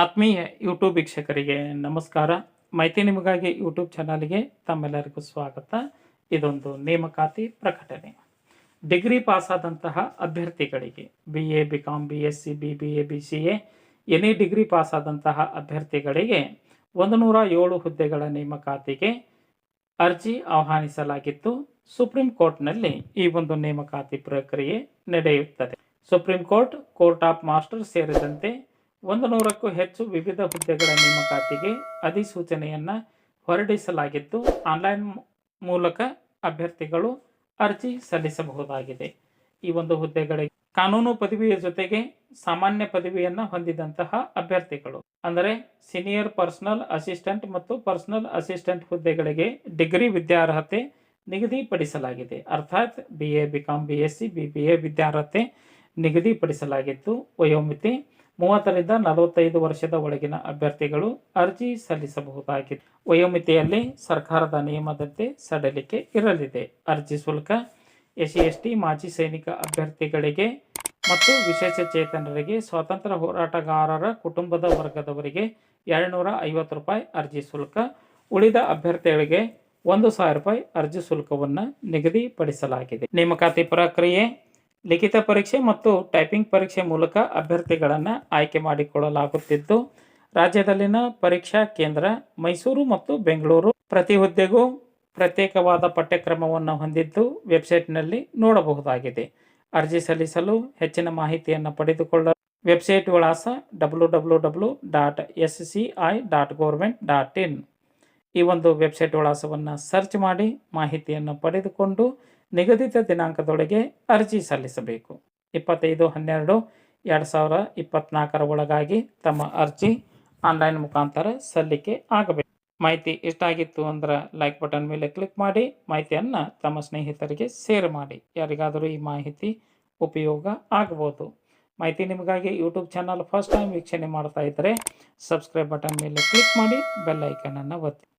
ಆತ್ಮೀಯ ಯೂಟ್ಯೂಬ್ ವೀಕ್ಷಕರಿಗೆ ನಮಸ್ಕಾರ. ಮಾಹಿತಿ ನಿಮಗಾಗಿ ಯೂಟ್ಯೂಬ್ ಚಾನಲ್ಗೆ ತಮ್ಮೆಲ್ಲರಿಗೂ ಸ್ವಾಗತ. ಇದೊಂದು ನೇಮಕಾತಿ ಪ್ರಕಟಣೆ. ಡಿಗ್ರಿ ಪಾಸಾದಂತಹ ಅಭ್ಯರ್ಥಿಗಳಿಗೆ B A B com B S C B B A B C A any degree ಪಾಸಾದಂತಹ ಅಭ್ಯರ್ಥಿಗಳಿಗೆ ಒಂದು ನೂರ ಏಳು ಹುದ್ದೆಗಳ ನೇಮಕಾತಿಗೆ ಅರ್ಜಿ ಆಹ್ವಾನಿಸಲಾಗಿತ್ತು. ಸುಪ್ರೀಂ ಕೋರ್ಟ್ನಲ್ಲಿ ಈ ಒಂದು ನೇಮಕಾತಿ ಪ್ರಕ್ರಿಯೆ ನಡೆಯುತ್ತದೆ. Supreme court court of master ಸೇರಿದಂತೆ ಒಂದು ನೂರಕ್ಕೂ ಹೆಚ್ಚು ವಿವಿಧ ಹುದ್ದೆಗಳ ನೇಮಕಾತಿಗೆ ಅಧಿಸೂಚನೆಯನ್ನು ಹೊರಡಿಸಲಾಗಿದ್ದು, ಆನ್ಲೈನ್ ಮೂಲಕ ಅಭ್ಯರ್ಥಿಗಳು ಅರ್ಜಿ ಸಲ್ಲಿಸಬಹುದಾಗಿದೆ. ಈ ಒಂದು ಹುದ್ದೆಗಳಿಗೆ ಕಾನೂನು ಪದವಿಯ ಜೊತೆಗೆ ಸಾಮಾನ್ಯ ಪದವಿಯನ್ನು ಹೊಂದಿದಂತಹ ಅಭ್ಯರ್ಥಿಗಳು, ಅಂದರೆ ಸೀನಿಯರ್ ಪರ್ಸನಲ್ ಅಸಿಸ್ಟೆಂಟ್ ಮತ್ತು ಪರ್ಸನಲ್ ಅಸಿಸ್ಟೆಂಟ್ ಹುದ್ದೆಗಳಿಗೆ ಡಿಗ್ರಿ ವಿದ್ಯಾರ್ಹತೆ ನಿಗದಿಪಡಿಸಲಾಗಿದೆ. ಅರ್ಥಾತ್ B A, B B S C, B B A ವಿದ್ಯಾರ್ಹತೆ ನಿಗದಿಪಡಿಸಲಾಗಿತ್ತು ವಯೋಮಿತಿ ಮೂವತ್ತರಿಂದ ನಲವತ್ತೈದು ವರ್ಷದ ಒಳಗಿನ ಅಭ್ಯರ್ಥಿಗಳು ಅರ್ಜಿ ಸಲ್ಲಿಸಬಹುದಾಗಿದೆ. ವಯೋಮಿತಿಯಲ್ಲಿ ಸರ್ಕಾರದ ನಿಯಮದಂತೆ ಸಡಲಿಕೆ ಇರಲಿದೆ. ಅರ್ಜಿ ಶುಲ್ಕ ಎಸ್ ಟಿ ಮಾಜಿ ಸೈನಿಕ ಅಭ್ಯರ್ಥಿಗಳಿಗೆ ಮತ್ತು ವಿಶೇಷ ಚೇತನರಿಗೆ ಸ್ವಾತಂತ್ರ್ಯ ಹೋರಾಟಗಾರರ ಕುಟುಂಬದ ವರ್ಗದವರಿಗೆ ಎರಡುನೂರ ಐವತ್ತು ರೂಪಾಯಿ ಅರ್ಜಿ ಶುಲ್ಕ, ಉಳಿದ ಅಭ್ಯರ್ಥಿಗಳಿಗೆ ಒಂದು ಸಾವಿರ ರೂಪಾಯಿ ಅರ್ಜಿ ಶುಲ್ಕವನ್ನು ನಿಗದಿಪಡಿಸಲಾಗಿದೆ. ನೇಮಕಾತಿ ಪ್ರಕ್ರಿಯೆ ಲಿಖಿತ ಪರೀಕ್ಷೆ ಮತ್ತು ಟೈಪಿಂಗ್ ಪರೀಕ್ಷೆ ಮೂಲಕ ಅಭ್ಯರ್ಥಿಗಳನ್ನು ಆಯ್ಕೆ ಮಾಡಿಕೊಳ್ಳಲಾಗುತ್ತಿದ್ದು, ರಾಜ್ಯದಲ್ಲಿನ ಪರೀಕ್ಷಾ ಕೇಂದ್ರ ಮೈಸೂರು ಮತ್ತು ಬೆಂಗಳೂರು ಪ್ರತಿ ಹುದ್ದೆಗೂ ಪ್ರತ್ಯೇಕವಾದ ಪಠ್ಯಕ್ರಮವನ್ನು ಹೊಂದಿದ್ದು ವೆಬ್ಸೈಟ್ನಲ್ಲಿ ನೋಡಬಹುದಾಗಿದೆ. ಅರ್ಜಿ ಸಲ್ಲಿಸಲು ಹೆಚ್ಚಿನ ಮಾಹಿತಿಯನ್ನು ಪಡೆದುಕೊಳ್ಳಲು ವೆಬ್ಸೈಟ್ ವಿಳಾಸ W W W dot S C I dot government dot in. ಈ ಒಂದು ವೆಬ್ಸೈಟ್ ವಿಳಾಸವನ್ನು ಸರ್ಚ್ ಮಾಡಿ ಮಾಹಿತಿಯನ್ನು ಪಡೆದುಕೊಂಡು ನಿಗದಿತ ದಿನಾಂಕದೊಳಗೆ ಅರ್ಜಿ ಸಲ್ಲಿಸಬೇಕು. ಇಪ್ಪತ್ತೈದು, ಹನ್ನೆರಡು, ಎರಡು ಸಾವಿರ ಇಪ್ಪತ್ತ್ನಾಲ್ಕರ ಒಳಗಾಗಿ ತಮ್ಮ ಅರ್ಜಿ ಆನ್ಲೈನ್ ಮುಖಾಂತರ ಸಲ್ಲಿಕೆ ಆಗಬೇಕು. ಮಾಹಿತಿ ಇಷ್ಟ ಆಗಿತ್ತು ಅಂದ್ರೆ ಲೈಕ್ ಬಟನ್ ಮೇಲೆ ಕ್ಲಿಕ್ ಮಾಡಿ, ಮಾಹಿತಿಯನ್ನು ತಮ್ಮ ಸ್ನೇಹಿತರಿಗೆ ಶೇರ್ ಮಾಡಿ. ಯಾರಿಗಾದರೂ ಈ ಮಾಹಿತಿ ಉಪಯೋಗ ಆಗಬಹುದು. ಮಾಹಿತಿ ನಿಮಗಾಗಿ ಯೂಟ್ಯೂಬ್ ಚಾನಲ್ ಫಸ್ಟ್ ಟೈಮ್ ವೀಕ್ಷಣೆ ಮಾಡ್ತಾ ಇದ್ದರೆ ಸಬ್ಸ್ಕ್ರೈಬ್ ಬಟನ್ ಮೇಲೆ ಕ್ಲಿಕ್ ಮಾಡಿ, ಬೆಲ್ ಐಕನನ್ನು ಒತ್ತಿ.